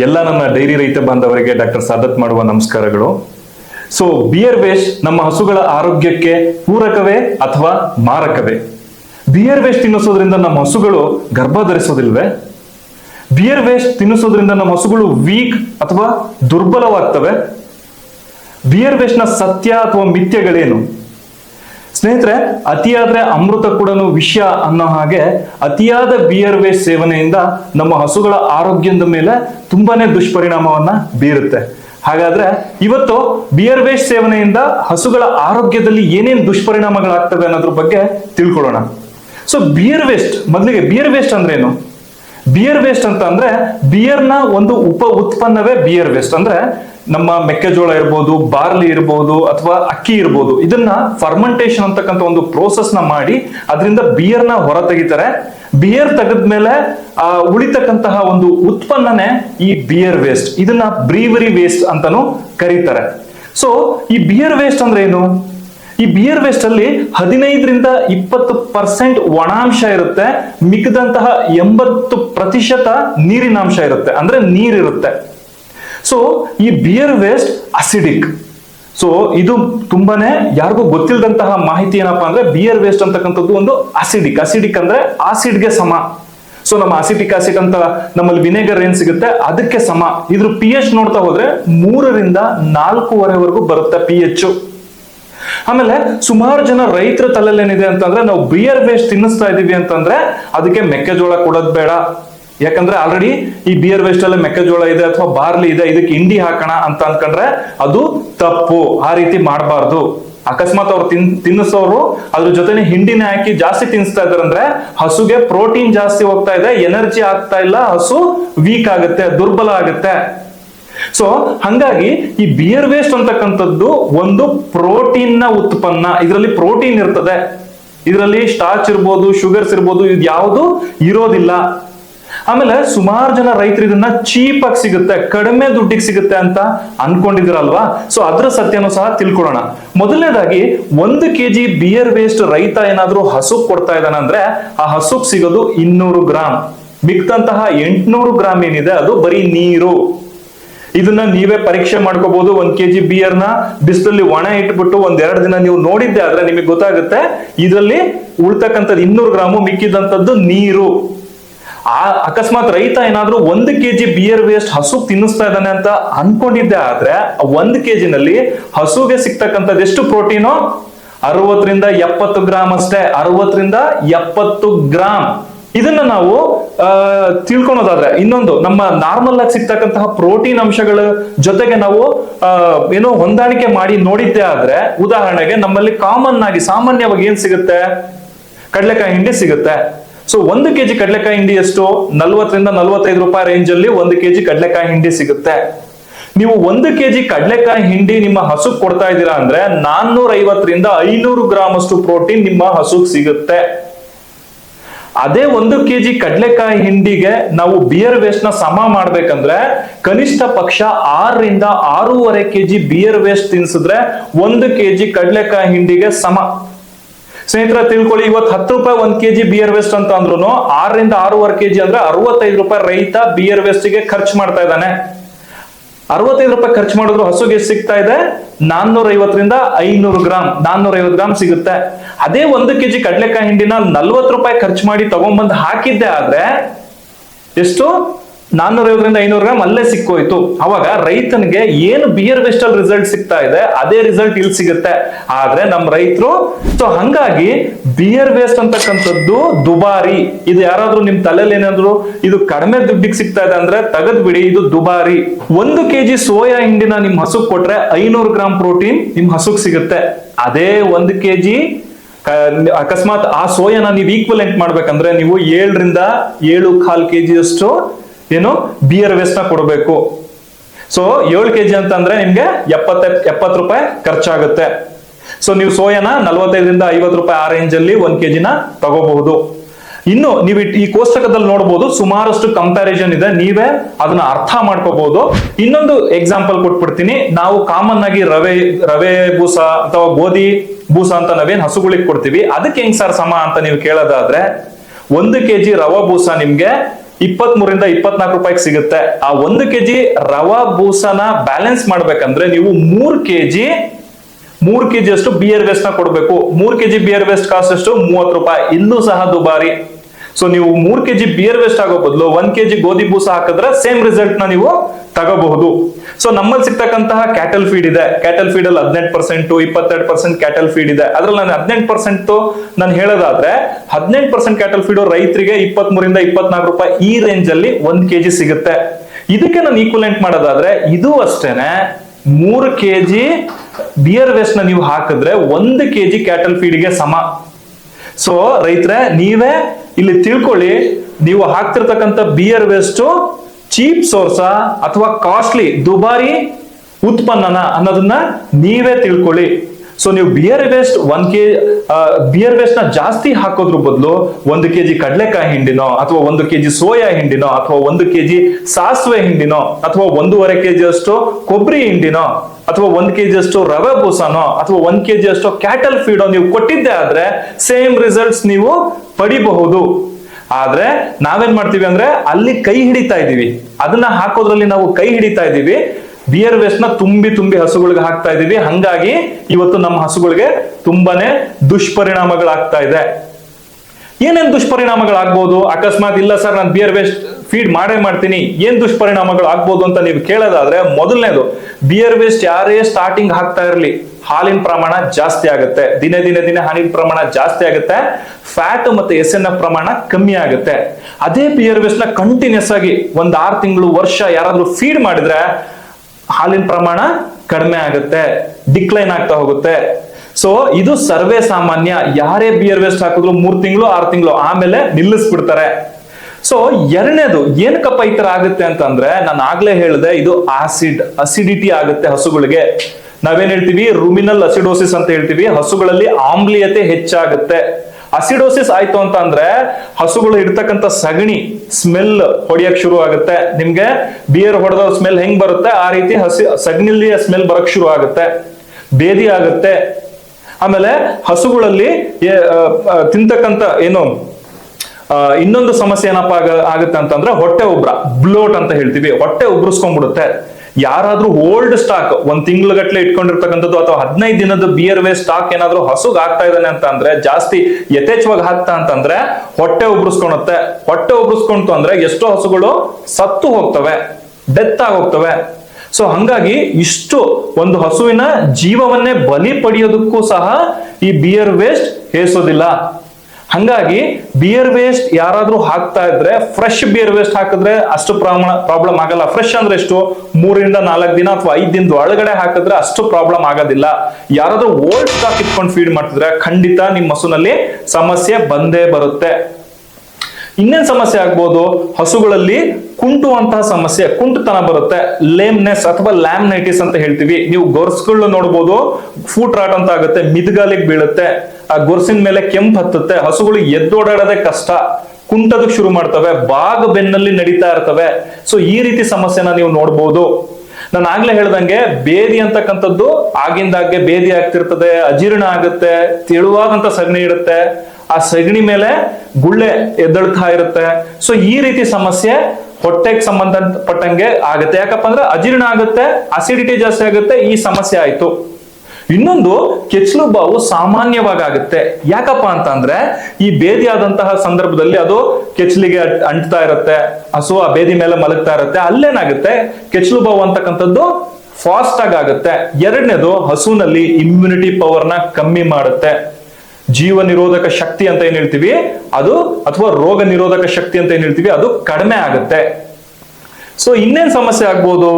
ಎಲ್ಲ ನನ್ನ ಡೈರಿ ರೈತ ಬಾಂಧವರಿಗೆ ಡಾಕ್ಟರ್ ಸಾದತ್ ಮಾಡುವ ನಮಸ್ಕಾರಗಳು. ಸೊ ಬಿಯರ್ ವೇಸ್ಟ್ ನಮ್ಮ ಹಸುಗಳ ಆರೋಗ್ಯಕ್ಕೆ ಪೂರಕವೇ ಅಥವಾ ಮಾರಕವೇ? ಬಿಯರ್ ವೇಸ್ಟ್ ತಿನ್ನಿಸೋದ್ರಿಂದ ನಮ್ಮ ಹಸುಗಳು ಗರ್ಭ ಧರಿಸೋದಿಲ್ವೇ ಬಿಯರ್ ವೇಸ್ಟ್ ತಿನ್ನಿಸೋದ್ರಿಂದ ನಮ್ಮ ಹಸುಗಳು ವೀಕ್ ಅಥವಾ ದುರ್ಬಲವಾಗ್ತವೆ? ಬಿಯರ್ ವೇಸ್ಟ್ನ ಸತ್ಯ ಅಥವಾ ಮಿಥ್ಯಗಳೇನು? ಸ್ನೇಹಿತರೆ, ಅತಿಯಾದ್ರೆ ಅಮೃತ ಕೂಡ ವಿಷ ಅನ್ನೋ ಹಾಗೆ ಅತಿಯಾದ ಬಿಯರ್ ವೇಸ್ಟ್ ಸೇವನೆಯಿಂದ ನಮ್ಮ ಹಸುಗಳ ಆರೋಗ್ಯದ ಮೇಲೆ ತುಂಬಾನೇ ದುಷ್ಪರಿಣಾಮವನ್ನ ಬೀರುತ್ತೆ. ಹಾಗಾದ್ರೆ ಇವತ್ತು ಬಿಯರ್ ವೇಸ್ಟ್ ಸೇವನೆಯಿಂದ ಹಸುಗಳ ಆರೋಗ್ಯದಲ್ಲಿ ಏನೇನು ದುಷ್ಪರಿಣಾಮಗಳಾಗ್ತವೆ ಅನ್ನೋದ್ರ ಬಗ್ಗೆ ತಿಳ್ಕೊಳ್ಳೋಣ. ಸೊ ಬಿಯರ್ ವೇಸ್ಟ್ ಮೊದಲಿಗೆ ಬಿಯರ್ ವೇಸ್ಟ್ ಅಂದ್ರೇನು? ಬಿಯರ್ ವೇಸ್ಟ್ ಅಂತ ಅಂದ್ರೆ ಬಿಯರ್ನ ಒಂದು ಉಪ ಉತ್ಪನ್ನವೇ ಬಿಯರ್ ವೇಸ್ಟ್ ಅಂದ್ರೆ ನಮ್ಮ ಮೆಕ್ಕೆಜೋಳ ಇರ್ಬೋದು, ಬಾರ್ಲಿ ಇರ್ಬೋದು ಅಥವಾ ಅಕ್ಕಿ ಇರ್ಬೋದು, ಇದನ್ನ ಫರ್ಮೆಂಟೇಷನ್ ಅಂತಕ್ಕಂಥ ಒಂದು ಪ್ರೋಸೆಸ್ನ ಮಾಡಿ ಅದರಿಂದ ಬಿಯರ್ನ ಹೊರ ತೆಗಿತಾರೆ. ಬಿಯರ್ ತೆಗೆದ್ಮೇಲೆ, ಆ, ಉಳಿತಕ್ಕಂತಹ ಒಂದು ಉತ್ಪನ್ನನೇ ಈ ಬಿಯರ್ ವೇಸ್ಟ್ ಇದನ್ನ ಬ್ರೀವರಿ ವೇಸ್ಟ್ ಅಂತಾನು ಕರೀತಾರೆ. ಸೊ ಈ ಬಿಯರ್ ವೇಸ್ಟ್ ಅಂದ್ರೆ ಏನು? ಈ ಬಿಯರ್ ವೇಸ್ಟ್ ಅಲ್ಲಿ ಹದಿನೈದರಿಂದ ಇಪ್ಪತ್ತು ಪರ್ಸೆಂಟ್ ಒಣಾಂಶ ಇರುತ್ತೆ, ಮಿಕ್ಕದಂತಹ ಎಂಬತ್ತು ಪ್ರತಿಶತ ನೀರಿನಾಂಶ ಇರುತ್ತೆ. ಅಂದ್ರೆ ನೀರಿರುತ್ತೆ. ಸೊ ಈ ಬಿಯರ್ ವೇಸ್ಟ್ ಅಸಿಡಿಕ್ ಸೊ ಇದು ತುಂಬಾನೇ ಯಾರಿಗೂ ಗೊತ್ತಿಲ್ಲದಂತಹ ಮಾಹಿತಿ ಏನಪ್ಪಾ ಅಂದ್ರೆ ಬಿಯರ್ ವೇಸ್ಟ್ ಅಂತಕ್ಕಂಥದ್ದು ಒಂದು ಅಸಿಡಿಕ್ ಅಸಿಡಿಕ್ ಅಂದ್ರೆ ಆಸಿಡ್ಗೆ ಸಮ. ಸೊ ನಮ್ಮ ಅಸಿಟಿಕ್ ಆಸಿಡ್ ಅಂತ ನಮ್ಮಲ್ಲಿ ವಿನೆಗರ್ ಏನ್ ಸಿಗುತ್ತೆ? ಅದಕ್ಕೆ ಸಮ. ಇದ್ರ ಪಿ ಎಚ್ ನೋಡ್ತಾ ಹೋದ್ರೆ ಮೂರರಿಂದ ನಾಲ್ಕೂವರೆವರೆಗೂ ಬರುತ್ತೆ ಪಿ ಎಚ್ ಆಮೇಲೆ ಸುಮಾರು ಜನ ರೈತರ ತಲೆಯಲ್ಲಿ ಏನಿದೆ ಅಂತಂದ್ರೆ ನಾವು ಬಿಯರ್ ವೇಸ್ಟ್ ತಿನ್ನಿಸ್ತಾ ಇದೀವಿ ಅಂತಂದ್ರೆ ಅದಕ್ಕೆ ಮೆಕ್ಕೆಜೋಳ ಕೊಡೋದ್ ಬೇಡ. ಯಾಕಂದ್ರೆ ಆಲ್ರೆಡಿ ಈ ಬಿಯರ್ ವೇಸ್ಟ್ ಅಲ್ಲಿ ಮೆಕ್ಕೆಜೋಳ ಇದೆ ಅಥವಾ ಬಾರ್ಲಿ ಇದೆ, ಇದಕ್ಕೆ ಇಂಡಿ ಹಾಕೋಣ ಅಂತ ಅನ್ಕೊಂಡ್ರೆ ಅದು ತಪ್ಪು. ಆ ರೀತಿ ಮಾಡಬಾರ್ದು. ಅಕಸ್ಮಾತ್ ಅವ್ರು ತಿನ್, ತಿನ್ನಿಸೋರು ಅದ್ರ ಜೊತೆನೆ ಹಿಂಡಿನ ಹಾಕಿ ಜಾಸ್ತಿ ತಿನ್ನಿಸ್ತಾ ಇದಾರೆ ಅಂದ್ರೆ ಹಸುಗೆ ಪ್ರೋಟೀನ್ ಜಾಸ್ತಿ ಹೋಗ್ತಾ ಇದೆ ಎನರ್ಜಿ ಆಗ್ತಾ ಇಲ್ಲ, ಹಸು ವೀಕ್ ಆಗುತ್ತೆ, ದುರ್ಬಲ ಆಗುತ್ತೆ. ಸೊ ಹಂಗಾಗಿ ಈ ಬಿಯರ್ ವೇಸ್ಟ್ ಅಂತಕ್ಕಂಥದ್ದು ಒಂದು ಪ್ರೋಟೀನ್ನ ಉತ್ಪನ್ನ. ಇದರಲ್ಲಿ ಪ್ರೋಟೀನ್ ಇರ್ತದೆ. ಇದರಲ್ಲಿ ಸ್ಟಾರ್ಚ್ ಇರ್ಬೋದು ಶುಗರ್ಸ್ ಇರ್ಬೋದು, ಇದು ಯಾವುದು ಇರೋದಿಲ್ಲ. ಆಮೇಲೆ ಸುಮಾರು ಜನ ರೈತರು ಇದನ್ನ ಚೀಪ್ ಆಗಿ ಸಿಗುತ್ತೆ, ಕಡಿಮೆ ದುಡ್ಡಿಗೆ ಸಿಗುತ್ತೆ ಅಂತ ಅನ್ಕೊಂಡಿದಿರಲ್ವಾ ಸೊ ಅದ್ರ ಸತ್ಯನೂ ಸಹ ತಿಳ್ಕೊಳ್ಳೋಣ. ಮೊದಲನೇದಾಗಿ, ಒಂದು ಕೆಜಿ ಬಿಯರ್ ವೇಸ್ಟ್ ರೈತ ಏನಾದ್ರೂ ಹಸುಕ್ ಕೊಡ್ತಾ ಇದ್ದಾನೆ ಅಂದ್ರೆ, ಆ ಹಸುಕ್ ಸಿಗೋದು ಇನ್ನೂರು ಗ್ರಾಮ್ ಮಿಕ್ತಂತಹ ಎಂಟ್ನೂರು ಗ್ರಾಮ್ ಏನಿದೆ, ಅದು ಬರೀ ನೀರು. ಇದನ್ನ ನೀವೇ ಪರೀಕ್ಷೆ ಮಾಡ್ಕೋಬಹುದು ಒಂದ್ ಕೆಜಿ ಬಿಯರ್ನ ಬಿಸಿಲಲ್ಲಿ ಒಣ ಇಟ್ಬಿಟ್ಟು ಒಂದ್ ಎರಡು ದಿನ ನೀವು ನೋಡಿದ್ದೆ ಆದ್ರೆ ನಿಮಗೆ ಗೊತ್ತಾಗುತ್ತೆ, ಇದರಲ್ಲಿ ಉಳ್ತಕ್ಕಂಥದ್ದು ಇನ್ನೂರು ಗ್ರಾಮು ಮಿಕ್ಕಿದಂಥದ್ದು ನೀರು. ಆ ಅಕಸ್ಮಾತ್ ರೈತ ಏನಾದ್ರೂ ಒಂದು ಕೆಜಿ ಬಿಯರ್ ವೇಸ್ಟ್ ಹಸು ತಿನ್ನಿಸ್ತಾ ಇದ್ದಾನೆ ಅಂತ ಅನ್ಕೊಂಡಿದ್ದೆ ಆದ್ರೆ ಕೆ ಕೆಜಿನಲ್ಲಿ ಹಸುಗೆ ಸಿಗ್ತಕ್ಕಂಥದ್ದು ಎಷ್ಟು ಪ್ರೋಟೀನು? ಅರವತ್ತರಿಂದ ಎಪ್ಪತ್ತು ಗ್ರಾಮ್ ಅಷ್ಟೇ. ಅರವತ್ತರಿಂದ ಎಪ್ಪತ್ತು ಗ್ರಾಮ್. ಇದನ್ನ ನಾವು ತಿಳ್ಕೊಳೋದಾದ್ರೆ ಇನ್ನೊಂದು, ನಮ್ಮ ನಾರ್ಮಲ್ ಆಗಿ ಸಿಗ್ತಕ್ಕಂತಹ ಪ್ರೋಟೀನ್ ಅಂಶಗಳ ಜೊತೆಗೆ ನಾವು ಏನೋ ಹೊಂದಾಣಿಕೆ ಮಾಡಿ ನೋಡಿದ್ದೆ ಆದ್ರೆ, ಉದಾಹರಣೆಗೆ ನಮ್ಮಲ್ಲಿ ಕಾಮನ್ ಆಗಿ ಸಾಮಾನ್ಯವಾಗಿ ಏನ್ ಸಿಗುತ್ತೆ? ಕಡಲೆಕಾಯಿ ಹಿಂಡಿ ಸಿಗುತ್ತೆ. ಸೊ ಒಂದು ಕೆಜಿ ಕಡಲೆಕಾಯಿ ಹಿಂಡಿ ಎಷ್ಟು? ನಲ್ವತ್ತರಿಂದ ನಲ್ವತ್ತೈದು ರೂಪಾಯಿ ರೇಂಜ್ ಅಲ್ಲಿ ಒಂದು ಕೆಜಿ ಕಡಲೆಕಾಯಿ ಹಿಂಡಿ ಸಿಗುತ್ತೆ. ನೀವು ಒಂದು ಕೆಜಿ ಕಡಲೆಕಾಯಿ ಹಿಂಡಿ ನಿಮ್ಮ ಹಸುಗ್ ಕೊಡ್ತಾ ಇದ್ದೀರಾ ಅಂದ್ರೆ ನಾನ್ನೂರ ಐವತ್ತರಿಂದ ಐನೂರು ಗ್ರಾಮ್ ಅಷ್ಟು ಪ್ರೋಟೀನ್ ನಿಮ್ಮ ಹಸುಗ್ ಸಿಗುತ್ತೆ. ಅದೇ ಒಂದು ಕೆಜಿ ಕಡಲೆಕಾಯಿ ಹಿಂಡಿಗೆ ನಾವು ಬಿಯರ್ ವೇಸ್ಟ್ನ ಸಮ ಮಾಡ್ಬೇಕಂದ್ರೆ ಕನಿಷ್ಠ ಪಕ್ಷ ಆರರಿಂದ ಆರೂವರೆ ಕೆಜಿ ಬಿಯರ್ ವೇಸ್ಟ್ ತಿನ್ಸಿದ್ರೆ ಒಂದು ಕೆಜಿ ಕಡಲೆಕಾಯಿ ಹಿಂಡಿಗೆ ಸಮ. ಸ್ನೇಹಿತರ, ತಿಳ್ಕೊಳ್ಳಿ, ಇವತ್ತು ಹತ್ತು ರೂಪಾಯಿ ಒಂದ್ ಕೆಜಿ ಬಿಯರ್ ವೇಸ್ಟ್ ಅಂತ ಅಂದ್ರು ಆರರಿಂದ ಆರೂವರೆ ಕೆಜಿ ಅಂದ್ರೆ ಅರವತ್ತೈದು ರೂಪಾಯಿ ರೈತ ಬಿಯರ್ ವೇಸ್ಟ್ಗೆ ಖರ್ಚು ಮಾಡ್ತಾ ಇದ್ದಾನೆ. ಅರವತ್ತೈದು ರೂಪಾಯಿ ಖರ್ಚು ಮಾಡಿದ್ರು ಹಸುಗೆ ಸಿಗ್ತಾ ಇದೆ. ನಾನ್ನೂರ ಐವತ್ತರಿಂದ ಐನೂರು ಗ್ರಾಮ್ ನಾನ್ನೂರ ಗ್ರಾಮ್ ಸಿಗುತ್ತೆ. ಅದೇ ಒಂದು ಕೆಜಿ ಕಡಲೆಕಾಯಿ ಹಿಂಡಿನ ನಲ್ವತ್ತು ರೂಪಾಯಿ ಖರ್ಚು ಮಾಡಿ ತಗೊಂಡ್ಬಂದು ಹಾಕಿದ್ದೆ ಆದ್ರೆ, ಎಷ್ಟು? ನಾನ್ನೂರ ಐವತ್ತರಿಂದ ಐನೂರು ಗ್ರಾಮ್ ಅಲ್ಲೇ ಸಿಕ್ಕೋಯ್ತು. ಅವಾಗ ರೈತನಿಗೆ ಏನು ಬಿಯರ್ ವೇಸ್ಟ್ ಅಲ್ಲಿ ರಿಸಲ್ಟ್ ಸಿಗ್ತಾ ಇದೆ, ಅದೇ ರಿಸಲ್ಟ್ ಇಲ್ಲಿ ಸಿಗುತ್ತೆ. ಆದ್ರೆ ನಮ್ಮ ರೈತರು ಸೊ ಹಂಗಾಗಿ ಬಿಯರ್ ವೇಸ್ಟ್ ಅಂತಕ್ಕಂಥದ್ದು ದುಬಾರಿ. ಇದು ಯಾರಾದ್ರೂ ನಿಮ್ ತಲೆಯಲ್ಲಿ ಏನಾದ್ರು ಇದು ಕಡಿಮೆ ದುಡ್ಡಿಗೆ ಸಿಗ್ತಾ ಇದೆ ಅಂದ್ರೆ ತೆಗೆದ್ ಬಿಡಿ ಇದು ದುಬಾರಿ. ಒಂದು ಕೆಜಿ ಸೋಯಾ ಹಿಂಡಿನ ನಿಮ್ ಹಸುಕ್ ಕೊಟ್ರೆ ಐನೂರು ಗ್ರಾಮ್ ಪ್ರೋಟೀನ್ ನಿಮ್ ಹಸುಕ್ ಸಿಗುತ್ತೆ. ಅದೇ ಒಂದು ಕೆಜಿ ಅಕಸ್ಮಾತ್ ಆ ಸೋಯಾನ ನೀವು ಈಕ್ವಲೆಂಟ್ ಮಾಡ್ಬೇಕಂದ್ರೆ ನೀವು ಏಳರಿಂದ ಏಳು ಕಾಲ್ ಕೆಜಿ ಅಷ್ಟು ಏನು? ಬಿಯರ್ ವೇಸ್ಟ್ನ ಕೊಡಬೇಕು. ಸೊ ಏಳು ಕೆಜಿ ಅಂತಂದ್ರೆ ನಿಮ್ಗೆ ಎಪ್ಪತ್ತ, ಎಪ್ಪತ್ತು ರೂಪಾಯಿ ಖರ್ಚಾಗುತ್ತೆ. ಸೊ ನೀವು ಸೋಯಾನ ನಲವತ್ತೈದರಿಂದ ಐವತ್ತು ರೂಪಾಯಿ ಆ ರೇಂಜ್ ಅಲ್ಲಿ ಒಂದ್ ಕೆಜಿನ ತಗೋಬಹುದು. ಇನ್ನು ನೀವು ಈ ಕೋಷ್ಟಕದಲ್ಲಿ ನೋಡಬಹುದು ಸುಮಾರಷ್ಟು ಕಂಪ್ಯಾರಿಸನ್ ಇದೆ. ನೀವೇ ಅದನ್ನ ಅರ್ಥ ಮಾಡ್ಕೋಬಹುದು. ಇನ್ನೊಂದು ಎಕ್ಸಾಂಪಲ್ ಕೊಟ್ಬಿಡ್ತೀನಿ. ನಾವು ಕಾಮನ್ ಆಗಿ ರವೆ ರವೆ ಬೂಸ ಅಥವಾ ಗೋಧಿ ಬೂಸ ಅಂತ ನಾವೇನ್ ಹಸುಗಳಿಗೆ ಕೊಡ್ತೀವಿ. ಅದಕ್ಕೆ ಹೆಂಗ್ ಸರ್ ಸಮ ಅಂತ ನೀವು ಕೇಳೋದಾದ್ರೆ, ಒಂದು ಕೆಜಿ ರವ ಬೂಸ ನಿಮ್ಗೆ ಇಪ್ಪತ್ತ್ ಮೂರಿಂದ ಇಪ್ಪತ್ನಾಲ್ಕು ರೂಪಾಯಿಗೆ ಸಿಗುತ್ತೆ. ಆ ಒಂದು ಕೆಜಿ ರವಾ ಬೂಸನ ಬ್ಯಾಲೆನ್ಸ್ ಮಾಡ್ಬೇಕಂದ್ರೆ ನೀವು ಮೂರ್ ಕೆಜಿ ಮೂರ್ ಕೆಜಿ ಅಷ್ಟು ಬಿಯರ್ ವೇಸ್ಟ್ನ ಕೊಡಬೇಕು. ಮೂರ್ ಕೆಜಿ ಬಿಯರ್ ವೇಸ್ಟ್ ಕಾಸ್ಟ್ ಅಷ್ಟು ಮೂವತ್ತು ರೂಪಾಯಿ. ಇನ್ನೂ ಸಹ ದುಬಾರಿ. ಸೊ ನೀವು ಮೂರ್ ಕೆಜಿ ಬಿಯರ್ ವೇಸ್ಟ್ ಆಗೋ ಬದಲು, ಒಂದ್ ಕೆಜಿ ಗೋಧಿ ಬೂಸ ಹಾಕಿದ್ರೆ ಸೇಮ್ ರಿಸಲ್ಟ್ನ ನೀವು ತಗೋಬಹುದು. ಸೊ ನಮ್ಮಲ್ಲಿ ಸಿಗ್ತಕ್ಕಂತಹ ಕ್ಯಾಟಲ್ ಫೀಡ್ ಇದೆ. ಕ್ಯಾಟಲ್ ಫೀಡ್ ಅಲ್ಲಿ ಹದಿನೆಂಟು ಪರ್ಸೆಂಟ್ ಇಪ್ಪತ್ತೆರಡು ಪರ್ಸೆಂಟ್ ಕ್ಯಾಟಲ್ ಫೀಡ್ ಇದೆ. ಅದ್ರಲ್ಲಿ ನಾನು ಹದಿನೆಂಟು ಪರ್ಸೆಂಟ್ ನಾನು ಹೇಳೋದಾದ್ರೆ, ಹದಿನೆಂಟು ಪರ್ಸೆಂಟ್ ಕ್ಯಾಟಲ್ ಫೀಡ್ ರೈತರಿಗೆ ಇಪ್ಪತ್ತ್ ಮೂರಿಂದ ಇಪ್ಪತ್ನಾಲ್ಕು ರೂಪಾಯಿ ಈ ರೇಂಜ್ ಅಲ್ಲಿ ಒಂದ್ ಕೆಜಿ ಸಿಗುತ್ತೆ. ಇದಕ್ಕೆ ನಾನು ಈಕ್ವಲೆಂಟ್ ಮಾಡೋದಾದ್ರೆ, ಇದು ಅಷ್ಟೇನೆ ಮೂರು ಕೆಜಿ ಬಿಯರ್ ವೇಸ್ಟ್ನ ನೀವು ಹಾಕಿದ್ರೆ ಒಂದು ಕೆಜಿ ಕ್ಯಾಟಲ್ ಫೀಡ್ಗೆ ಸಮ. ಸೊ ರೈತರೆ, ನೀವೇ ಇಲ್ಲಿ ತಿಳ್ಕೊಳ್ಳಿ, ನೀವು ಹಾಕ್ತಿರ್ತಕ್ಕಂಥ ಬಿಯರ್ ವೇಸ್ಟ್ ಚೀಪ್ ಸೋರ್ಸ ಅಥವಾ ಕಾಸ್ಟ್ಲಿ ದುಬಾರಿ ಉತ್ಪನ್ನನ ಅನ್ನೋದನ್ನ ನೀವೇ ತಿಳ್ಕೊಳ್ಳಿ. ಸೊ ನೀವು beer waste one K beer ವೇಸ್ಟ್ನ ಜಾಸ್ತಿ ಹಾಕೋದ್ರ ಬದಲು ಒಂದು ಕೆಜಿ ಕಡಲೆಕಾಯಿ ಹಿಂಡಿನೋ ಅಥವಾ ಒಂದು ಕೆಜಿ ಸೋಯಾ ಹಿಂಡಿನೋ ಅಥವಾ ಒಂದು ಕೆಜಿ ಸಾಸಿವೆ ಹಿಂಡಿನೋ ಅಥವಾ ಒಂದೂವರೆ ಕೆಜಿ ಅಷ್ಟು ಕೊಬ್ಬರಿ ಹಿಂಡಿನೋ ಅಥವಾ ಒಂದ್ ಕೆಜಿ ಅಷ್ಟು ರವೆ ಬೂಸನೋ ಅಥವಾ ಒಂದ್ ಕೆಜಿ ಅಷ್ಟು ಕ್ಯಾಟಲ್ ಫೀಡೋ ನೀವು ಕೊಟ್ಟಿದ್ದೆ ಆದ್ರೆ ಸೇಮ್ ರಿಸಲ್ಟ್ಸ್ ನೀವು ಪಡಿಬಹುದು. ಆದ್ರೆ ನಾವೇನ್ ಮಾಡ್ತೀವಿ ಅಂದ್ರೆ ಅಲ್ಲಿ ಕೈ ಹಿಡಿತಾ ಇದೀವಿ ಅದನ್ನ ಹಾಕೋದ್ರಲ್ಲಿ ನಾವು ಕೈ ಹಿಡಿತಾ ಇದೀವಿ ಬಿಯರ್ ವೇಸ್ಟ್ನ ತುಂಬಿ ತುಂಬಿ ಹಸುಗಳಿಗೆ ಹಾಕ್ತಾ ಇದೀವಿ ಹಂಗಾಗಿ ಇವತ್ತು ನಮ್ಮ ಹಸುಗಳಿಗೆ ತುಂಬಾನೇ ದುಷ್ಪರಿಣಾಮಗಳಾಗ್ತಾ ಇದೆ. ಏನೇನ್ ದುಷ್ಪರಿಣಾಮಗಳಾಗ್ಬೋದು? ಅಕಸ್ಮಾತ್ ಇಲ್ಲ ಸರ್, ನಾನು ಬಿಯರ್ ವೇಸ್ಟ್ ಫೀಡ್ ಮಾಡೇ ಮಾಡ್ತೀನಿ. ಏನ್ ದುಷ್ಪರಿಣಾಮಗಳು ಆಗ್ಬೋದು ಅಂತ ನೀವು ಕೇಳೋದಾದ್ರೆ ಮೊದಲನೇದು ಬಿಯರ್ ವೇಸ್ಟ್ ಯಾರೇ ಸ್ಟಾರ್ಟಿಂಗ್ ಹಾಕ್ತಾ ಇರಲಿ, ಹಾಲಿನ ಪ್ರಮಾಣ ಜಾಸ್ತಿ ಆಗುತ್ತೆ. ದಿನೇ ದಿನೇ ದಿನೇ ಹಾಲಿನ ಪ್ರಮಾಣ ಜಾಸ್ತಿ ಆಗುತ್ತೆ. ಫ್ಯಾಟ್ ಮತ್ತೆ ಎಸ್ ಎನ್ ಎಫ್ ಪ್ರಮಾಣ ಕಮ್ಮಿ ಆಗುತ್ತೆ. ಅದೇ ಬಿಯರ್ ವೇಸ್ಟ್ನ ಕಂಟಿನ್ಯೂಸ್ ಆಗಿ ಒಂದ್ ಆರು ತಿಂಗಳು ವರ್ಷ ಯಾರಾದ್ರೂ ಫೀಡ್ ಮಾಡಿದ್ರೆ ಹಾಲಿನ ಪ್ರಮಾಣ ಕಡಿಮೆ ಆಗುತ್ತೆ ಡಿಕ್ಲೈನ್ ಆಗ್ತಾ ಹೋಗುತ್ತೆ. ಸೊ ಇದು ಸರ್ವೇ ಸಾಮಾನ್ಯ. ಯಾರೇ ಬಿಯರ್ ವೇಸ್ಟ್ ಹಾಕಿದ್ರು ಮೂರ್ ತಿಂಗಳು, ಆರು ತಿಂಗಳು, ಆಮೇಲೆ ನಿಲ್ಲಿಸ್ಬಿಡ್ತಾರೆ. ಸೊ ಎರಡನೇದು ಏನಕ್ಕಪ್ಪ ಈ ತರ ಆಗುತ್ತೆ ಅಂತಂದ್ರೆ, ನಾನು ಆಗ್ಲೇ ಹೇಳಿದೆ, ಇದು ಆಸಿಡ್ ಅಸಿಡಿಟಿ ಆಗುತ್ತೆ ಹಸುಗಳಿಗೆ. ನಾವೇನ್ ಹೇಳ್ತೀವಿ? ರುಮಿನಲ್ ಅಸಿಡೋಸಿಸ್ ಅಂತ ಹೇಳ್ತೀವಿ. ಹಸುಗಳಲ್ಲಿ ಆಮ್ಲೀಯತೆ ಹೆಚ್ಚಾಗುತ್ತೆ. ಅಸಿಡೋಸಿಸ್ ಆಯ್ತು ಅಂತ ಅಂದ್ರೆ ಹಸುಗಳು ಇರ್ತಕ್ಕಂಥ ಸಗಣಿ ಸ್ಮೆಲ್ ಹೊಡಿಯಕ್ ಶುರು ಆಗುತ್ತೆ. ನಿಮ್ಗೆ ಬಿಯರ್ ಹೊಡೆದ ಸ್ಮೆಲ್ ಹೆಂಗ್ ಬರುತ್ತೆ? ಆ ರೀತಿ ಹಸಿ ಸಗಣಿಲಿ ಸ್ಮೆಲ್ ಬರಕ್ ಶುರು ಆಗುತ್ತೆ. ಬೇದಿ ಆಗುತ್ತೆ. ಆಮೇಲೆ ಹಸುಗಳಲ್ಲಿ ತಿಂತಕ್ಕಂಥ ಏನು ಇನ್ನೊಂದು ಸಮಸ್ಯೆ ಏನಪ್ಪಾ ಆಗ- ಆಗುತ್ತೆ ಅಂತಂದ್ರೆ ಹೊಟ್ಟೆ ಉಬ್ರ, ಬ್ಲೋಟ್ ಅಂತ ಹೇಳ್ತೀವಿ, ಹೊಟ್ಟೆ ಉಬ್ರಿಸ್ಕೊಂಡ್ಬಿಡುತ್ತೆ. ಯಾರಾದ್ರೂ ಓಲ್ಡ್ ಸ್ಟಾಕ್, ಒಂದ್ ತಿಂಗಳ ಗಟ್ಟಲೆ ಇಟ್ಕೊಂಡಿರ್ತಕ್ಕಂಥದ್ದು ಅಥವಾ ಹದಿನೈದು ದಿನದ ಬಿಯರ್ ವೇ ಸ್ಟಾಕ್ ಏನಾದ್ರೂ ಹಸುಗ್ ಆಗ್ತಾ ಇದ್ದಾನೆ ಅಂತ ಅಂದ್ರೆ ಜಾಸ್ತಿ ಯಥೇಚ್ಛವಾಗಿ ಹಾಕ್ತಾ ಅಂತಂದ್ರೆ ಹೊಟ್ಟೆ ಉಬ್ರಿಸ್ಕೊಳುತ್ತೆ ಹೊಟ್ಟೆ ಉಬ್ರಿಸ್ಕೊಂತು ಅಂದ್ರೆ ಎಷ್ಟೋ ಹಸುಗಳು ಸತ್ತು ಹೋಗ್ತವೆ, ಡೆತ್ ಆಗೋಗ್ತವೆ. ಸೊ ಹಂಗಾಗಿ ಇಷ್ಟು ಒಂದು ಹಸುವಿನ ಜೀವವನ್ನೇ ಬಲಿ ಪಡೆಯೋದಕ್ಕೂ ಸಹ ಈ ಬಿಯರ್ ವೇಸ್ಟ್ ಹೇಸೋದಿಲ್ಲ. ಹಂಗಾಗಿ ಬಿಯರ್ ವೇಸ್ಟ್ ಯಾರಾದ್ರೂ ಹಾಕ್ತಾ ಇದ್ರೆ ಫ್ರೆಶ್ ಬಿಯರ್ ವೇಸ್ಟ್ ಹಾಕಿದ್ರೆ ಅಷ್ಟು ಪ್ರಾಬ್ಲಮ್ ಪ್ರಾಬ್ಲಮ್ ಆಗಲ್ಲ. ಫ್ರೆಶ್ ಅಂದ್ರೆ ಎಷ್ಟು? ಮೂರಿಂದ ನಾಲ್ಕು ದಿನ ಅಥವಾ ಐದು ದಿನದ ಒಳಗಡೆ ಹಾಕಿದ್ರೆ ಅಷ್ಟು ಪ್ರಾಬ್ಲಮ್ ಆಗೋದಿಲ್ಲ. ಯಾರಾದ್ರೂ ಓಲ್ಡ್ ಸ್ಟಾಕ್ ಇಟ್ಕೊಂಡು ಫೀಡ್ ಮಾಡ್ತಿದ್ರೆ ಖಂಡಿತ ನಿಮ್ಮ ಹಸುನಲ್ಲಿ ಸಮಸ್ಯೆ ಬಂದೇ ಬರುತ್ತೆ. ಇನ್ನೇನ್ ಸಮಸ್ಯೆ ಆಗ್ಬೋದು? ಹಸುಗಳಲ್ಲಿ ಕುಂಟುವಂತಹ ಸಮಸ್ಯೆ, ಕುಂಟುತನ ಬರುತ್ತೆ. ಲೇಮ್ನೆಸ್ ಅಥವಾ ಲ್ಯಾಮ್ನೈಟಿಸ್ ಅಂತ ಹೇಳ್ತೀವಿ. ನೀವು ಗೊರ್ಸ್ಗಳನ್ನ ನೋಡ್ಬೋದು ಫೂಟ್ ರಾಟ್ ಅಂತ ಆಗುತ್ತೆ, ಮಿದ್ಗಾಲಿಗೆ ಬೀಳುತ್ತೆ. ಆ ಗೊರ್ಸಿನ ಮೇಲೆ ಕೆಂಪು ಹತ್ತುತ್ತೆ. ಹಸುಗಳು ಎದ್ದೋಡಾಡೋದೇ ಕಷ್ಟ. ಕುಂಟದಕ್ಕೆ ಶುರು ಮಾಡ್ತವೆ, ಬಾಗ ಬೆನ್ನಲ್ಲಿ ನಡೀತಾ ಇರ್ತವೆ. ಸೊ ಈ ರೀತಿ ಸಮಸ್ಯೆನ ನೀವು ನೋಡ್ಬೋದು. ನಾನು ಆಗ್ಲೇ ಹೇಳ್ದಂಗೆ, ಬೇದಿ ಅಂತಕ್ಕಂಥದ್ದು ಆಗಿಂದಾಗ್ಗೆ ಬೇದಿ ಆಗ್ತಿರ್ತದೆ, ಅಜೀರ್ಣ ಆಗುತ್ತೆ, ತೆಳುವಾದಂತ ಸಗಣಿ ಇರುತ್ತೆ. ಆ ಸಗಣಿ ಮೇಲೆ ಗುಳ್ಳೆ ಎದ್ದಳ್ತಾ ಇರುತ್ತೆ. ಸೊ ಈ ರೀತಿ ಸಮಸ್ಯೆ ಹೊಟ್ಟೆಗೆ ಸಂಬಂಧಪಟ್ಟಂಗೆ ಆಗುತ್ತೆ. ಯಾಕಪ್ಪ ಅಂದ್ರೆ ಅಜೀರ್ಣ ಆಗುತ್ತೆ ಅಸಿಡಿಟಿ ಜಾಸ್ತಿ ಆಗುತ್ತೆ, ಈ ಸಮಸ್ಯೆ ಆಯ್ತು. ಇನ್ನೊಂದು, ಕೆಚ್ಚಲು ಬಾವು ಸಾಮಾನ್ಯವಾಗಿ ಆಗುತ್ತೆ ಯಾಕಪ್ಪ ಅಂತ ಈ ಬೇದಿ ಆದಂತಹ ಸಂದರ್ಭದಲ್ಲಿ ಅದು ಕೆಚ್ಚಲಿಗೆ ಅಂಟ್ತಾ ಇರುತ್ತೆ. ಹಸು ಆ ಬೇದಿ ಮೇಲೆ ಮಲಗ್ತಾ ಇರುತ್ತೆ. ಅಲ್ಲೇನಾಗುತ್ತೆ? ಕೆಚ್ಚಲು ಬಾವು ಅಂತಕ್ಕಂಥದ್ದು ಫಾಸ್ಟ್ ಆಗಿ ಆಗುತ್ತೆ. ಎರಡನೇದು ಹಸುನಲ್ಲಿ ಇಮ್ಯುನಿಟಿ ಪವರ್ನ ಕಮ್ಮಿ ಮಾಡುತ್ತೆ. ಜೀವ ನಿರೋಧಕ ಶಕ್ತಿ ಅಂತ ಏನ್ ಹೇಳ್ತೀವಿ? ಅದು ಅಥವಾ ರೋಗ ನಿರೋಧಕ ಶಕ್ತಿ ಅಂತ ಏನ್ ಹೇಳ್ತೀವಿ? ಅದು ಕಡಿಮೆ ಆಗುತ್ತೆ. ಸೊ ಇನ್ನೇನ್ ಸಮಸ್ಯೆ ಆಗ್ಬೋದು?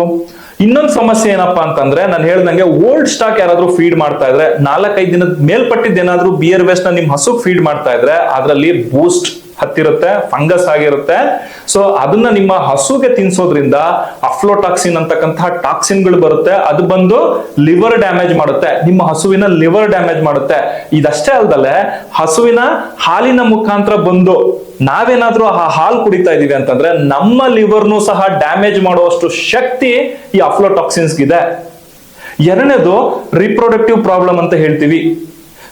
ಇನ್ನೊಂದು ಸಮಸ್ಯೆ ಏನಪ್ಪಾ ಅಂತಂದ್ರೆ, ನಾನು ಹೇಳ್ದಂಗೆ ಓಲ್ಡ್ ಸ್ಟಾಕ್ ಯಾರಾದ್ರೂ ಫೀಡ್ ಮಾಡ್ತಾ ಇದ್ರೆ, ನಾಲ್ಕೈದು ದಿನದ ಮೇಲ್ಪಟ್ಟಿದ್ದು ಏನಾದ್ರೂ ಬಿಯರ್ ವೇಸ್ಟ್ನ ನಿಮ್ ಹಸುಗ್ ಫೀಡ್ ಮಾಡ್ತಾ ಇದ್ರೆ, ಅದರಲ್ಲಿ ಬೂಸ್ಟ್ ಹತ್ತಿರುತ್ತೆ ಫಂಗಸ್ ಆಗಿರುತ್ತೆ. ಸೊ ಅದನ್ನ ನಿಮ್ಮ ಹಸುಗೆ ತಿನ್ಸೋದ್ರಿಂದ ಅಫ್ಲೋಟಾಕ್ಸಿನ್ ಅಂತಕ್ಕಂತಹ ಟಾಕ್ಸಿನ್ಗಳು ಬರುತ್ತೆ. ಅದು ಬಂದು ಲಿವರ್ ಡ್ಯಾಮೇಜ್ ಮಾಡುತ್ತೆ. ನಿಮ್ಮ ಹಸುವಿನ ಲಿವರ್ ಡ್ಯಾಮೇಜ್ ಮಾಡುತ್ತೆ. ಇದಷ್ಟೇ ಅಲ್ದಲೆ ಹಸುವಿನ ಹಾಲಿನ ಮುಖಾಂತರ ಬಂದು ನಾವೇನಾದ್ರೂ ಆ ಹಾಲು ಕುಡಿತಾ ಇದೀವಿ ಅಂತಂದ್ರೆ ನಮ್ಮ ಲಿವರ್ನು ಸಹ ಡ್ಯಾಮೇಜ್ ಮಾಡುವಷ್ಟು ಶಕ್ತಿ ಈ ಅಫ್ಲೋಟಾಕ್ಸಿನ್ಸ್ಗಿದೆ ಎರಡನೇದು ರಿಪ್ರೊಡಕ್ಟಿವ್ ಪ್ರಾಬ್ಲಮ್ ಅಂತ ಹೇಳ್ತೀವಿ.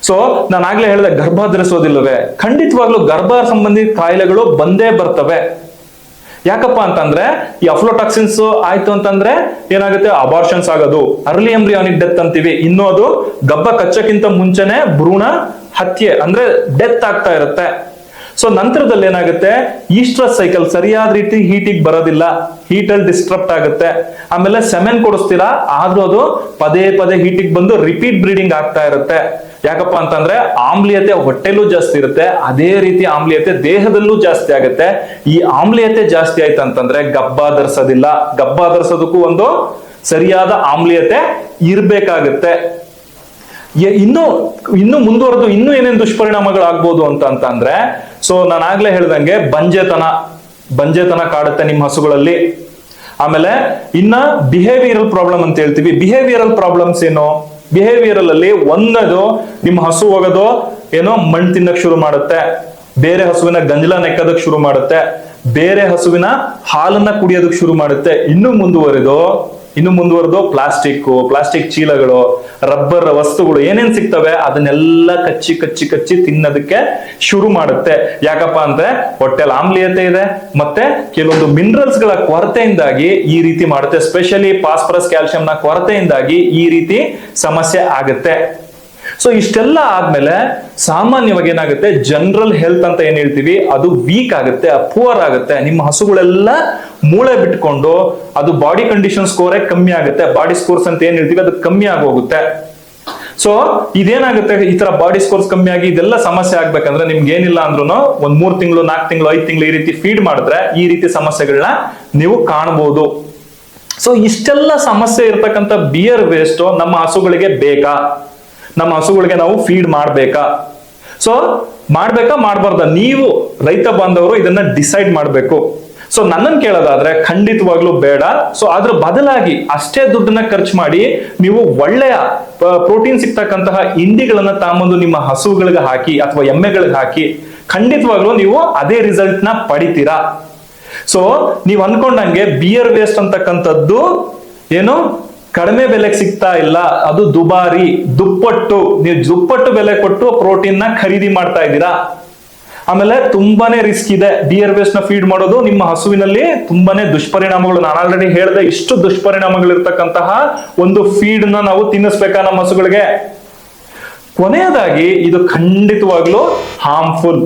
ಸೊ ನಾನು ಆಗ್ಲೇ ಹೇಳಿದೆ ಗರ್ಭ ಧರಿಸೋದಿಲ್ಲವೇ ಖಂಡಿತವಾಗ್ಲೂ ಗರ್ಭ ಸಂಬಂಧಿ ಕಾಯಿಲೆಗಳು ಬಂದೇ ಬರ್ತವೆ. ಯಾಕಪ್ಪ ಅಂತಂದ್ರೆ, ಈ ಅಫ್ಲೋಟಾಕ್ಸಿನ್ಸ್ ಆಯ್ತು ಅಂತಂದ್ರೆ ಏನಾಗುತ್ತೆ? ಅಬಾರ್ಷನ್ಸ್ ಆಗೋದು. ಅರ್ಲಿ ಎಂಬ್ರಿಯಾನಿಕ್ ಡೆತ್ ಅಂತೀವಿ. ಇನ್ನೂ ಅದು ಗಬ್ಬ ಕಚ್ಚಕ್ಕಿಂತ ಮುಂಚೆನೆ ಭ್ರೂಣ ಹತ್ಯೆ, ಅಂದ್ರೆ ಡೆತ್ ಆಗ್ತಾ ಇರುತ್ತೆ. ಸೊ ನಂತರದಲ್ಲಿ ಏನಾಗುತ್ತೆ? ಈಸ್ಟ್ರಸ್ ಸೈಕಲ್ ಸರಿಯಾದ ರೀತಿ ಹೀಟಿಗೆ ಬರೋದಿಲ್ಲ. ಹೀಟಲ್ಲಿ ಡಿಸ್ಟ್ರಪ್ಟ್ ಆಗುತ್ತೆ. ಆಮೇಲೆ ಸೆಮೆನ್ ಕೊಡಿಸ್ತೀರಾ? ಆದ್ರೂ ಅದು ಪದೇ ಪದೇ ಹೀಟಿಗೆ ಬಂದು ರಿಪೀಟ್ ಬ್ರೀಡಿಂಗ್ ಆಗ್ತಾ ಇರುತ್ತೆ. ಯಾಕಪ್ಪ ಅಂತಂದ್ರೆ ಆಮ್ಲೀಯತೆ ಹೊಟ್ಟೆಲೂ ಜಾಸ್ತಿ ಇರುತ್ತೆ. ಅದೇ ರೀತಿ ಆಮ್ಲೀಯತೆ ದೇಹದಲ್ಲೂ ಜಾಸ್ತಿ ಆಗುತ್ತೆ. ಈ ಆಮ್ಲೀಯತೆ ಜಾಸ್ತಿ ಆಯ್ತು ಅಂತಂದ್ರೆ ಗಬ್ಬ ಧರಿಸೋದಿಲ್ಲ. ಗಬ್ಬ ಧರಿಸೋದಕ್ಕೂ ಒಂದು ಸರಿಯಾದ ಆಮ್ಲೀಯತೆ ಇರ್ಬೇಕಾಗತ್ತೆ. ಇನ್ನು ಇನ್ನು ಮುಂದುವರೆದು ಇನ್ನು ಏನೇನು ದುಷ್ಪರಿಣಾಮಗಳಾಗ್ಬೋದು ಅಂತ ಅಂತ ಅಂದ್ರೆ ಸೊ ನಾನು ಆಗ್ಲೇ ಹೇಳ್ದಂಗೆ ಬಂಜೆತನ. ಬಂಜೆತನ ಕಾಡುತ್ತೆ ನಿಮ್ಮ ಹಸುಗಳಲ್ಲಿ. ಆಮೇಲೆ ಇನ್ನ ಬಿಹೇವಿಯರಲ್ ಪ್ರಾಬ್ಲಮ್ ಅಂತ ಹೇಳ್ತೀವಿ. ಬಿಹೇವಿಯರಲ್ ಪ್ರಾಬ್ಲಮ್ಸ್ ಏನು? ಬಿಹೇವಿಯರಲ್ ಅಲ್ಲಿ ಒಂದದು ನಿಮ್ಮ ಹಸು ಹೋಗೋದು ಏನೋ ಮಣ್ಣು ತಿನ್ನಕ್ ಶುರು ಮಾಡುತ್ತೆ. ಬೇರೆ ಹಸುವಿನ ಗಂಜಲ ನೆಕ್ಕದಕ್ ಶುರು ಮಾಡುತ್ತೆ. ಬೇರೆ ಹಸುವಿನ ಹಾಲನ್ನ ಕುಡಿಯೋದಕ್ ಶುರು ಮಾಡುತ್ತೆ. ಇನ್ನು ಮುಂದುವರೆದು ಇನ್ನು ಮುಂದುವರೆದು ಪ್ಲಾಸ್ಟಿಕ್ ಪ್ಲಾಸ್ಟಿಕ್ ಚೀಲಗಳು, ರಬ್ಬರ್ ವಸ್ತುಗಳು ಏನೇನ್ ಸಿಗ್ತವೆ ಅದನ್ನೆಲ್ಲ ಕಚ್ಚಿ ಕಚ್ಚಿ ಕಚ್ಚಿ ತಿನ್ನೋದಕ್ಕೆ ಶುರು ಮಾಡುತ್ತೆ. ಯಾಕಪ್ಪ ಅಂದ್ರೆ ಹೊಟ್ಟೆಲ್ ಆಮ್ಲೀಯತೆ ಇದೆ, ಮತ್ತೆ ಕೆಲವೊಂದು ಮಿನರಲ್ಸ್ಗಳ ಕೊರತೆಯಿಂದಾಗಿ ಈ ರೀತಿ ಮಾಡುತ್ತೆ. ಸ್ಪೆಷಲಿ ಫಾಸ್ಫರಸ್ ಕ್ಯಾಲ್ಸಿಯಂನ ಕೊರತೆಯಿಂದಾಗಿ ಈ ರೀತಿ ಸಮಸ್ಯೆ ಆಗುತ್ತೆ. ಸೊ ಇಷ್ಟೆಲ್ಲ ಆದ್ಮೇಲೆ ಸಾಮಾನ್ಯವಾಗಿ ಏನಾಗುತ್ತೆ? ಜನರಲ್ ಹೆಲ್ತ್ ಅಂತ ಏನ್ ಹೇಳ್ತೀವಿ? ಅದು ವೀಕ್ ಆಗುತ್ತೆ ಪುವರ್ ಆಗುತ್ತೆ. ನಿಮ್ಮ ಹಸುಗಳೆಲ್ಲ ಮೂಳೆ ಬಿಟ್ಕೊಂಡು ಅದು ಬಾಡಿ ಕಂಡೀಷನ್ ಸ್ಕೋರೇ ಕಮ್ಮಿ ಆಗುತ್ತೆ. ಬಾಡಿ ಸ್ಕೋರ್ಸ್ ಅಂತ ಏನ್ ಹೇಳ್ತೀವಿ? ಅದು ಕಮ್ಮಿ ಆಗೋಗುತ್ತೆ. ಸೊ ಇದೇನಾಗುತ್ತೆ? ಈ ತರ ಬಾಡಿ ಸ್ಕೋರ್ಸ್ ಕಮ್ಮಿ ಆಗಿ ಇದೆಲ್ಲ ಸಮಸ್ಯೆ ಆಗ್ಬೇಕಂದ್ರೆ ನಿಮ್ಗೆ ಏನಿಲ್ಲ ಅಂದ್ರೂ ಒಂದ್ ಮೂರ್ ತಿಂಗಳು ನಾಲ್ಕು ತಿಂಗಳು, ಐದು ತಿಂಗಳು ಈ ರೀತಿ ಫೀಡ್ ಮಾಡಿದ್ರೆ ಈ ರೀತಿ ಸಮಸ್ಯೆಗಳನ್ನ ನೀವು ಕಾಣಬಹುದು ಸೊ ಇಷ್ಟೆಲ್ಲ ಸಮಸ್ಯೆ ಇರ್ತಕ್ಕಂಥ ಬಿಯರ್ ವೇಸ್ಟ್ ನಮ್ಮ ಹಸುಗಳಿಗೆ ಬೇಕಾ? ನಮ್ಮ ಹಸುಗಳಿಗೆ ನಾವು ಫೀಡ್ ಮಾಡ್ಬೇಕಾ? ಸೊ ಮಾಡ್ಬೇಕಾ ಮಾಡ್ಬಾರ್ದ? ನೀವು ರೈತ ಬಾಂಧವರು ಇದನ್ನ ಡಿಸೈಡ್ ಮಾಡಬೇಕು. ಸೊ ನನ್ನನ್ನು ಕೇಳೋದಾದ್ರೆ ಖಂಡಿತವಾಗ್ಲೂ ಬೇಡ. ಸೊ ಅದ್ರ ಬದಲಾಗಿ ಅಷ್ಟೇ ದುಡ್ಡನ್ನ ಖರ್ಚು ಮಾಡಿ ನೀವು ಒಳ್ಳೆಯ ಪ್ರೋಟೀನ್ ಸಿಗ್ತಕ್ಕಂತಹ ಇಂಡಿಗಳನ್ನ ತಾಂಬಂದು ನಿಮ್ಮ ಹಸುಗಳಿಗೆ ಹಾಕಿ ಅಥವಾ ಎಮ್ಮೆಗಳಿಗೆ ಹಾಕಿ ಖಂಡಿತವಾಗ್ಲೂ ನೀವು ಅದೇ ರಿಸಲ್ಟ್ನ ಪಡಿತೀರಾ? ಸೊ ನೀವ್ ಅನ್ಕೊಂಡಂಗೆ ಬಿಯರ್ ವೇಸ್ಟ್ ಅಂತಕ್ಕಂಥದ್ದು ಏನು? ಕಡಿಮೆ ಬೆಲೆಗೆ ಸಿಗ್ತಾ ಇಲ್ಲ. ಅದು ದುಬಾರಿ. ದುಪ್ಪಟ್ಟು. ನೀವು ದುಪ್ಪಟ್ಟು ಬೆಲೆ ಕೊಟ್ಟು ಪ್ರೋಟೀನ್ನ ಖರೀದಿ ಮಾಡ್ತಾ ಇದ್ದೀರಾ? ಆಮೇಲೆ ತುಂಬಾನೇ ರಿಸ್ಕ್ ಇದೆ. ಡಿಯರ್ ವೇಸ್ಟ್ನ ಫೀಡ್ ಮಾಡೋದು ನಿಮ್ಮ ಹಸುವಿನಲ್ಲಿ ತುಂಬಾನೇ ದುಷ್ಪರಿಣಾಮಗಳು. ನಾನು ಆಲ್ರೆಡಿ ಹೇಳಿದೆ, ಇಷ್ಟು ದುಷ್ಪರಿಣಾಮಗಳಿರ್ತಕ್ಕಂತಹ ಒಂದು ಫೀಡ್ನ ನಾವು ತಿನ್ನಿಸ್ಬೇಕಾ ನಮ್ಮ ಹಸುಗಳಿಗೆ? ಕೊನೆಯದಾಗಿ ಇದು ಖಂಡಿತವಾಗ್ಲೂ ಹಾರ್ಮ್ಫುಲ್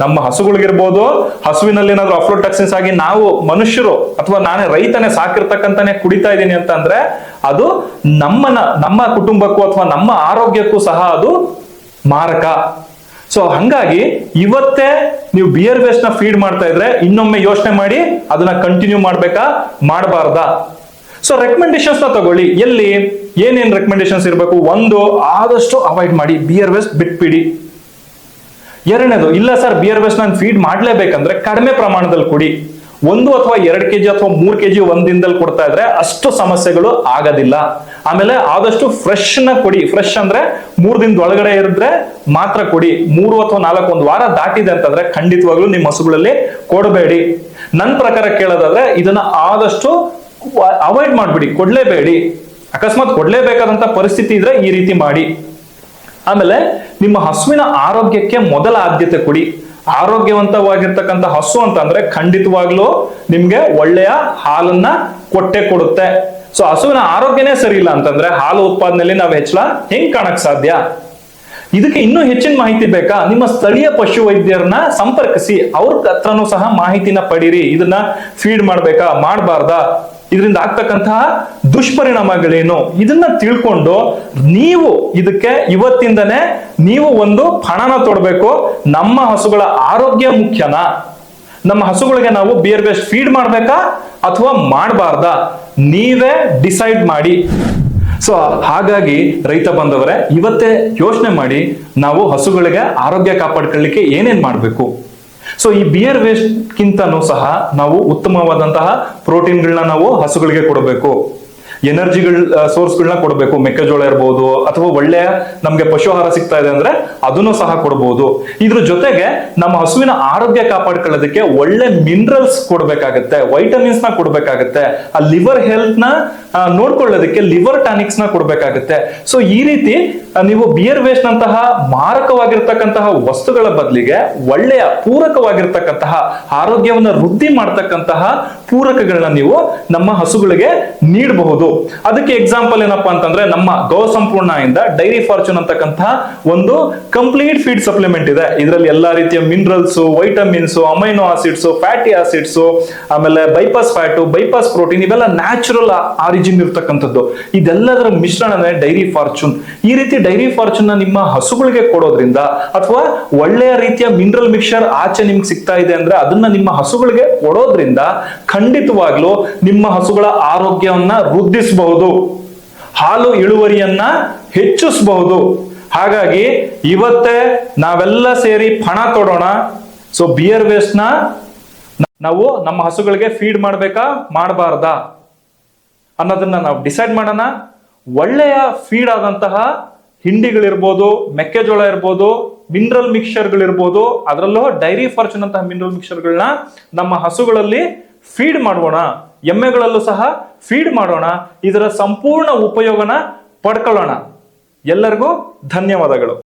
ನಮ್ಮ ಹಸುಗಳಿಗಿರ್ಬೋದು, ಹಸುವಿನಲ್ಲಿ ಏನಾದ್ರು ಅಫ್ಲೋಟಾಕ್ಸಿನ್ಸ್ ಆಗಿ ನಾವು ಮನುಷ್ಯರು ಅಥವಾ ನಾನೇ ರೈತನೇ ಸಾಕಿರ್ತಕ್ಕಂತಾನೆ ಕುಡಿತಾ ಇದ್ದೀನಿ ಅಂತ ಅಂದ್ರೆ ಅದು ನಮ್ಮನ, ನಮ್ಮ ಕುಟುಂಬಕ್ಕೂ ಅಥವಾ ನಮ್ಮ ಆರೋಗ್ಯಕ್ಕೂ ಸಹ ಅದು ಮಾರಕ. ಸೊ ಹಂಗಾಗಿ ಇವತ್ತೇ ನೀವು ಬಿಯರ್ ವೇಸ್ಟ್ನ ಫೀಡ್ ಮಾಡ್ತಾ ಇದ್ರೆ ಇನ್ನೊಮ್ಮೆ ಯೋಚನೆ ಮಾಡಿ ಅದನ್ನ ಕಂಟಿನ್ಯೂ ಮಾಡ್ಬೇಕಾ? ಮಾಡಬಾರ್ದಾ? ಸೊ ರೆಕಮೆಂಡೇಶನ್ಸ್ನ ತಗೊಳ್ಳಿ. ಎಲ್ಲಿ? ಏನೇನ್ ರೆಕಮೆಂಡೇಶನ್ಸ್ ಇರಬೇಕು? ಒಂದು, ಆದಷ್ಟು ಅವಾಯ್ಡ್ ಮಾಡಿ. ಬಿಯರ್ ವೇಸ್ಟ್ ಬಿಟ್ಬಿಡಿ. ಎರಡನೇದು, ಇಲ್ಲ ಸರ್ ಬಿಯರ್ ವೇಸ್ಟ್ ನಾನು ಫೀಡ್ ಮಾಡ್ಲೇಬೇಕಂದ್ರೆ ಕಡಿಮೆ ಪ್ರಮಾಣದಲ್ಲಿ ಕೊಡಿ. ಒಂದು ಅಥವಾ ಎರಡು ಕೆಜಿ ಅಥವಾ ಮೂರು ಕೆಜಿ ಒಂದ್ ದಿನದಲ್ಲಿ ಕೊಡ್ತಾ ಇದ್ರೆ ಅಷ್ಟು ಸಮಸ್ಯೆಗಳು ಆಗೋದಿಲ್ಲ. ಆಮೇಲೆ ಆದಷ್ಟು ಫ್ರೆಶ್ನ ಕೊಡಿ. ಫ್ರೆಶ್ ಅಂದ್ರೆ ಮೂರು ದಿನದ ಒಳಗಡೆ ಇರಿದ್ರೆ ಮಾತ್ರ ಕೊಡಿ. ಮೂರು ಅಥವಾ ನಾಲ್ಕು ಒಂದು ವಾರ ದಾಟಿದೆ ಅಂತಂದ್ರೆ ಖಂಡಿತವಾಗ್ಲೂ ನಿಮ್ಮ ಹಸುಗಳಲ್ಲಿ ಕೊಡಬೇಡಿ. ನನ್ನ ಪ್ರಕಾರ ಕೇಳೋದಾದ್ರೆ ಇದನ್ನ ಆದಷ್ಟು ಅವಾಯ್ಡ್ ಮಾಡ್ಬಿಡಿ. ಕೊಡ್ಲೇಬೇಡಿ. ಅಕಸ್ಮಾತ್ ಕೊಡ್ಲೇಬೇಕಾದಂತ ಪರಿಸ್ಥಿತಿ ಇದ್ರೆ ಈ ರೀತಿ ಮಾಡಿ. ಆಮೇಲೆ ನಿಮ್ಮ ಹಸುವಿನ ಆರೋಗ್ಯಕ್ಕೆ ಮೊದಲ ಆದ್ಯತೆ ಕೊಡಿ. ಆರೋಗ್ಯವಂತವಾಗಿರ್ತಕ್ಕಂಥ ಹಸು ಅಂತಂದ್ರೆ ಖಂಡಿತವಾಗ್ಲೂ ನಿಮ್ಗೆ ಒಳ್ಳೆಯ ಹಾಲನ್ನ ಕೊಟ್ಟೆ ಕೊಡುತ್ತೆ. ಸೊ ಹಸುವಿನ ಆರೋಗ್ಯನೇ ಸರಿ ಇಲ್ಲ ಅಂತಂದ್ರೆ ಹಾಲು ಉತ್ಪಾದನೆಯಲ್ಲಿ ನಾವು ಹೆಚ್ಚಳ ಹೆಂಗ್ ಕಾಣಕ್ ಸಾಧ್ಯ? ಇದಕ್ಕೆ ಇನ್ನೂ ಹೆಚ್ಚಿನ ಮಾಹಿತಿ ಬೇಕಾ? ನಿಮ್ಮ ಸ್ಥಳೀಯ ಪಶು ವೈದ್ಯರನ್ನ ಸಂಪರ್ಕಿಸಿ. ಅವ್ರ ಹತ್ರನೂ ಸಹ ಮಾಹಿತಿನ ಪಡೀರಿ. ಇದನ್ನ ಫೀಡ್ ಮಾಡ್ಬೇಕಾ? ಮಾಡಬಾರ್ದಾ? ಇದರಿಂದ ಆಗ್ತಕ್ಕಂತಹ ದುಷ್ಪರಿಣಾಮಗಳೇನು? ಇದನ್ನ ತಿಳ್ಕೊಂಡು ನೀವು ಇದಕ್ಕೆ ಇವತ್ತಿಂದನೇ ನೀವು ಒಂದು ಹಣನ ತೊಡಬೇಕು. ನಮ್ಮ ಹಸುಗಳ ಆರೋಗ್ಯ ಮುಖ್ಯನಾ? ನಮ್ಮ ಹಸುಗಳಿಗೆ ನಾವು ಬಿಯರ್ ಬೇಸ್ಟ್ ಫೀಡ್ ಮಾಡ್ಬೇಕಾ? ಅಥವಾ ಮಾಡಬಾರ್ದಾ? ನೀವೇ ಡಿಸೈಡ್ ಮಾಡಿ. ಸೊ ಹಾಗಾಗಿ ರೈತ ಬಂದವರೇ ಇವತ್ತೇ ಯೋಚನೆ ಮಾಡಿ ನಾವು ಹಸುಗಳಿಗೆ ಆರೋಗ್ಯ ಕಾಪಾಡ್ಕೊಳ್ಳಿಕ್ಕೆ ಏನೇನ್ ಮಾಡಬೇಕು? ಸೊ ಈ ಬಿಯರ್ ವೇಸ್ಟ್ ಗಿಂತನೂ ಸಹ ನಾವು ಉತ್ತಮವಾದಂತಹ ಪ್ರೋಟೀನ್ಗಳನ್ನ ನಾವು ಹಸುಗಳಿಗೆ ಕೊಡಬೇಕು. ಎನರ್ಜಿಗಳ ಸೋರ್ಸ್ಗಳನ್ನ ಕೊಡಬೇಕು. ಮೆಕ್ಕೆಜೋಳ ಇರ್ಬೋದು ಅಥವಾ ಒಳ್ಳೆಯ ನಮ್ಗೆ ಪಶು ಆಹಾರ ಸಿಗ್ತಾ ಇದೆ ಅಂದ್ರೆ ಅದನ್ನು ಸಹ ಕೊಡಬಹುದು ಇದ್ರ ಜೊತೆಗೆ ನಮ್ಮ ಹಸುವಿನ ಆರೋಗ್ಯ ಕಾಪಾಡ್ಕೊಳ್ಳೋದಕ್ಕೆ ಒಳ್ಳೆ ಮಿನರಲ್ಸ್ ಕೊಡ್ಬೇಕಾಗತ್ತೆ. ವೈಟಮಿನ್ಸ್ನ ಕೊಡ್ಬೇಕಾಗತ್ತೆ. ಆ ಲಿವರ್ ಹೆಲ್ತ್ನ ನೋಡ್ಕೊಳ್ಳೋದಕ್ಕೆ ಲಿವರ್ ಟಾನಿಕ್ಸ್ನ ಕೊಡ್ಬೇಕಾಗುತ್ತೆ. ಸೊ ಈ ರೀತಿ ನೀವು ಬಿಯರ್ ವೇಸ್ಟ್ ನಂತಹ ಮಾರಕವಾಗಿರ್ತಕ್ಕಂತಹ ವಸ್ತುಗಳ ಬದಲಿಗೆ ಒಳ್ಳೆಯ ಪೂರಕವಾಗಿರ್ತಕ್ಕಂತಹ, ಆರೋಗ್ಯವನ್ನು ವೃದ್ಧಿ ಮಾಡ್ತಕ್ಕಂತಹ ಪೂರಕಗಳನ್ನ ನೀವು ನಮ್ಮ ಹಸುಗಳಿಗೆ ನೀಡಬಹುದು. ಅದಕ್ಕೆ ಎಕ್ಸಾಂಪಲ್ ಏನಪ್ಪಾ ಅಂತಂದ್ರೆ, ನಮ್ಮ ಗೋ ಸಂಪೂರ್ಣ ಇಂದ ಡೈರಿ ಫಾರ್ಚೂನ್ ಅಂತಕ್ಕಂತಹ ಒಂದು ಕಂಪ್ಲೀಟ್ ಫೀಡ್ ಸಪ್ಲಿಮೆಂಟ್ ಇದೆ. ಇದರಲ್ಲಿ ಎಲ್ಲಾ ರೀತಿಯ minerals vitamins amino acids fatty acids ಆಮೇಲೆ ಬೈಪಾಸ್ ಫ್ಯಾಟು ಬೈಪಾಸ್ ಪ್ರೋಟೀನ್ ಇವೆಲ್ಲ ನ್ಯಾಚುರಲ್ ಆರಿಜಿನ್ ಇರ್ತಕ್ಕಂಥದ್ದು ಇದೆಲ್ಲದರ ಮಿಶ್ರಣನೇ ಡೈರಿ ಫಾರ್ಚೂನ್. ಈ ರೀತಿ ಡೈರಿ ಫಾರ್ಚೂನ್ ನಿಮ್ಮ ಹಸುಗಳಿಗೆ ಕೊಡೋದ್ರಿಂದ ಅಥವಾ ಒಳ್ಳೆಯ ರೀತಿಯ ಮಿನರಲ್ ಮಿಕ್ಸರ್ ಆಚೆ ನಿಮ್ಗೆ ಸಿಗ್ತಾ ಇದೆ ಅಂದ್ರೆ ಅದನ್ನ ನಿಮ್ಮ ಹಸುಗಳಿಗೆ ಕೊಡೋದ್ರಿಂದ ಖಂಡಿತವಾಗ್ಲೂ ನಿಮ್ಮ ಹಸುಗಳ ಆರೋಗ್ಯವನ್ನ ವೃದ್ಧಿಸಬಹುದು. ಹಾಲು ಇಳುವರಿಯನ್ನ ಹೆಚ್ಚಿಸಬಹುದು. ಹಾಗಾಗಿ ಇವತ್ತೇ ನಾವೆಲ್ಲ ಸೇರಿ ಪಣ ತೊಡೋಣ. ಸೊ ಬಿಯರ್ ವೇಸ್ಟ್ನ ನಾವು ನಮ್ಮ ಹಸುಗಳಿಗೆ ಫೀಡ್ ಮಾಡ್ಬೇಕಾ? ಮಾಡಬಾರ್ದಾ? ಅನ್ನೋದನ್ನ ನಾವು ಡಿಸೈಡ್ ಮಾಡೋಣ. ಒಳ್ಳೆಯ ಫೀಡ್ ಆದಂತಹ ಹಿಂಡಿಗಳಿರ್ಬೋದು, ಮೆಕ್ಕೆಜೋಳ ಇರ್ಬೋದು ಮಿನರಲ್ ಮಿಕ್ಸ್ಚರ್ಗಳಿರ್ಬೋದು ಅದರಲ್ಲೂ ಡೈರಿ ಫಾರ್ಚುನ್ ಅಂತಹ ಮಿನರಲ್ ಮಿಕ್ಸ್ಚರ್ಗಳನ್ನ ನಮ್ಮ ಹಸುಗಳಲ್ಲಿ ಫೀಡ್ ಮಾಡೋಣ. ಎಮ್ಮೆಗಳಲ್ಲೂ ಸಹ ಫೀಡ್ ಮಾಡೋಣ. ಇದರ ಸಂಪೂರ್ಣ ಉಪಯೋಗನ ಪಡ್ಕೊಳ್ಳೋಣ. ಎಲ್ಲರಿಗೂ ಧನ್ಯವಾದಗಳು.